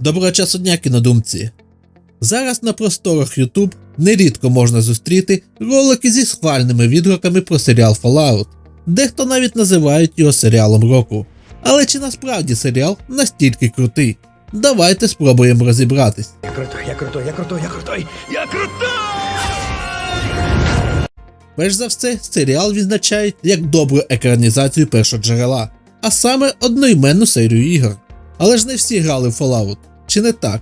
Доброго часу дня кінодумці. Зараз на просторах YouTube нерідко можна зустріти ролики зі схвальними відгуками про серіал Fallout. Дехто навіть називають його серіалом року. Але чи насправді серіал настільки крутий? Давайте спробуємо розібратись. Я крутой, я крутой, я крутой, я крутой, я крутой! Перш за все, серіал відзначають як добру екранізацію першого джерела, а саме одноіменну серію ігор. Але ж не всі грали в Fallout, чи не так?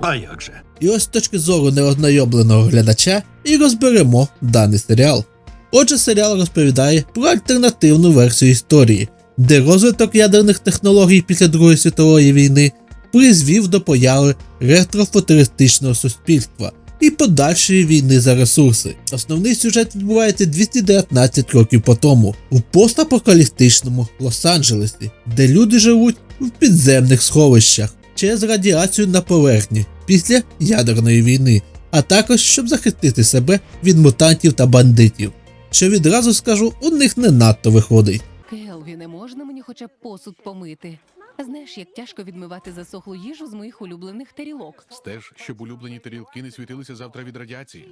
А як же? І ось з точки зору неознайомленого глядача і розберемо даний серіал. Отже, серіал розповідає про альтернативну версію історії, де розвиток ядерних технологій після Другої світової війни призвів до появи ретрофутуристичного суспільства і подальшої війни за ресурси. Основний сюжет відбувається 219 років по тому у постапокаліптичному Лос-Анджелесі, де люди живуть в підземних сховищах через радіацію на поверхні після ядерної війни, а також щоб захистити себе від мутантів та бандитів. Що відразу скажу, у них не надто виходить. Келві, не можна мені хоча б посуд помити. Знаєш, як тяжко відмивати засохлу їжу з моїх улюблених тарілок. Стеж, щоб улюблені тарілки не світилися завтра від радіації.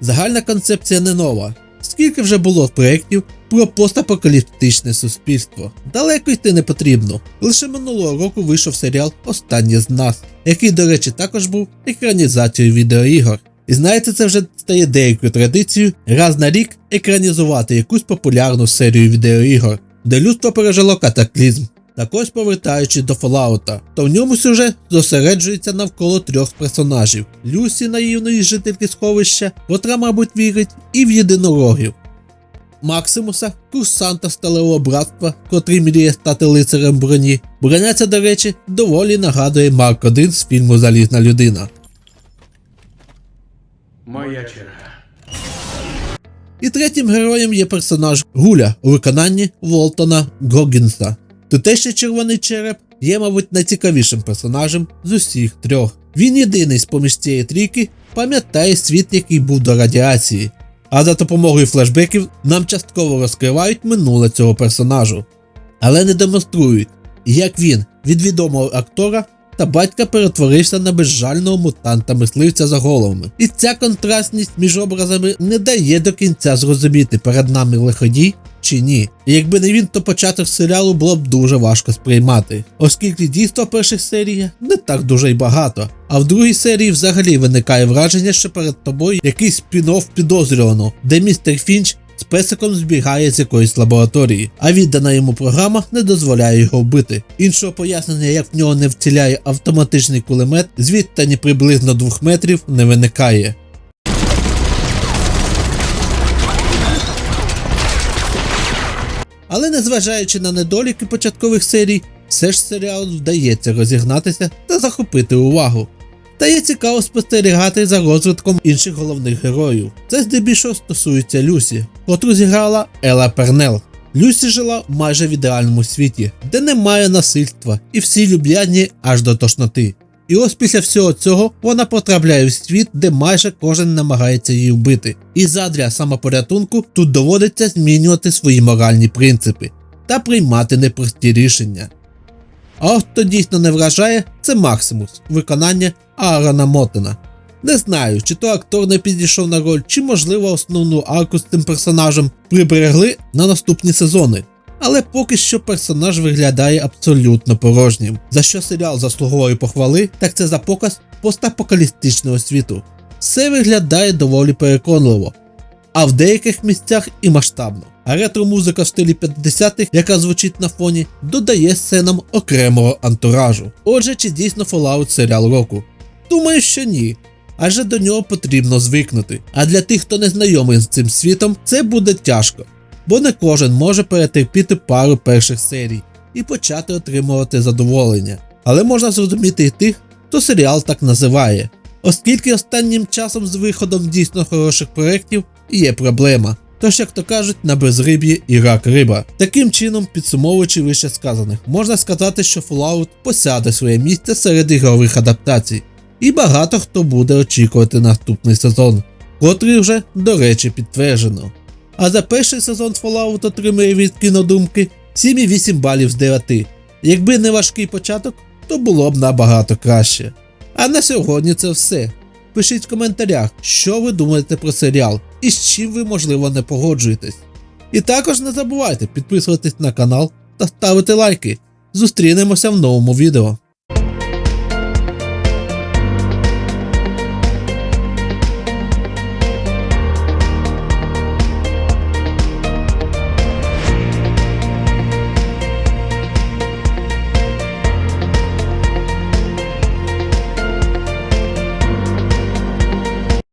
Загальна концепція не нова. Скільки вже було проєктів про постапокаліптичне суспільство? Далеко йти не потрібно. Лише минулого року вийшов серіал Останнє з нас, який, до речі, також був екранізацією відеоігор. І знаєте, це вже стає деякою традицією раз на рік екранізувати якусь популярну серію відеоігор, де людство пережило катаклізм. Так ось повертаючись до Fallout, то в ньому сюжет зосереджується навколо трьох персонажів: Люсі, наївної жительки сховища, котра, мабуть, вірить, і в єдинорогів. Максимуса, курсанта сталевого братства, котрий мріє стати лицарем броні. Броня ця, до речі, доволі нагадує Марк 1 з фільму Залізна людина. Моя черга. І третім героєм є персонаж Гуля у виконанні Волтона Гогінса. Тутешній червоний череп є, мабуть, найцікавішим персонажем з усіх трьох. Він єдиний з поміж цієї трійки пам'ятає світ, який був до радіації. А за допомогою флешбеків нам частково розкривають минуле цього персонажу. Але не демонструють, як він від відомого актора та батька перетворився на безжального мутанта-мисливця за головами. І ця контрастність між образами не дає до кінця зрозуміти, перед нами лиходій чи ні. І якби не він, то початок серіалу було б дуже важко сприймати, оскільки дійство в перших серіях не так дуже й багато. А в другій серії взагалі виникає враження, що перед тобою якийсь спін-офф підозрюваного, де містер Фінч з песиком збігає з якоїсь лабораторії, а віддана йому програма не дозволяє його вбити. Іншого пояснення, як в нього не вціляє автоматичний кулемет, з відстані приблизно 2 метрів не виникає. Але незважаючи на недоліки початкових серій, все ж серіалу вдається розігнатися та захопити увагу. Та є цікаво спостерігати за розвитком інших головних героїв. Це здебільшого стосується Люсі, котру зіграла Ела Пернел. Люсі жила майже в ідеальному світі, де немає насильства, і всі люб'яні аж до тошноти. І ось після всього цього вона потрапляє в світ, де майже кожен намагається її вбити. І задля самопорятунку тут доводиться змінювати свої моральні принципи та приймати непрості рішення. А от хто дійсно не вражає, це Максимус, виконання Аарона Мотена. Не знаю, чи то актор не підійшов на роль, чи можливо основну арку з цим персонажем приберегли на наступні сезони. Але поки що персонаж виглядає абсолютно порожнім. За що серіал заслуговує похвали, так це за показ постапокалістичного світу. Все виглядає доволі переконливо, а в деяких місцях і масштабно. А ретро-музика в стилі 50-х, яка звучить на фоні, додає сценам окремого антуражу. Отже, чи дійсно Fallout серіал року? Думаю, що ні. Адже до нього потрібно звикнути. А для тих, хто не знайомий з цим світом, це буде тяжко, бо не кожен може перетерпіти пару перших серій і почати отримувати задоволення. Але можна зрозуміти і тих, хто серіал так називає, оскільки останнім часом з виходом дійсно хороших проєктів є проблема. Тож, як то кажуть, на безриб'ї і рак риба. Таким чином, підсумовуючи вище сказаних, можна сказати, що Fallout посяде своє місце серед ігрових адаптацій, і багато хто буде очікувати наступний сезон, котрий вже, до речі, підтверджено. А за перший сезон Fallout отримує від кінодумки 7,8 балів з 9. Якби не важкий початок, то було б набагато краще. А на сьогодні це все. Пишіть в коментарях, що ви думаєте про серіал і з чим ви, можливо, не погоджуєтесь. І також не забувайте підписуватись на канал та ставити лайки. Зустрінемося в новому відео.